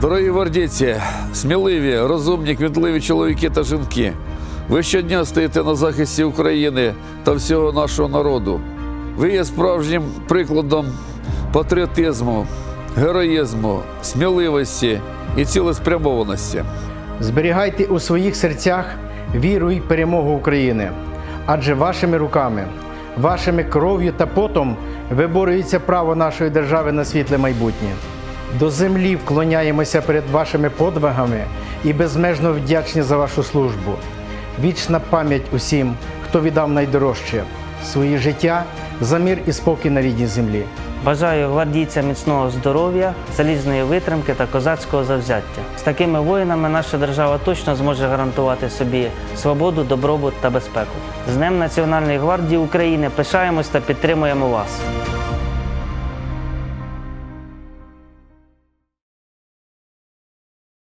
Дорогі гвардійці, сміливі, розумні, кмітливі чоловіки та жінки. Ви щодня стоїте на захисті України та всього нашого народу. Ви є справжнім прикладом патріотизму, героїзму, сміливості і цілеспрямованості. Зберігайте у своїх серцях віру і перемогу України, адже вашими руками, вашими кров'ю та потом виборюється право нашої держави на світле майбутнє. До землі вклоняємося перед вашими подвигами і безмежно вдячні за вашу службу. Вічна пам'ять усім, хто віддав найдорожче своє життя за мир і спокій на рідній землі. Бажаю гвардійцям міцного здоров'я, залізної витримки та козацького завзяття. З такими воїнами наша держава точно зможе гарантувати собі свободу, добробут та безпеку. З Днем Національної гвардії України пишаємось та підтримуємо вас.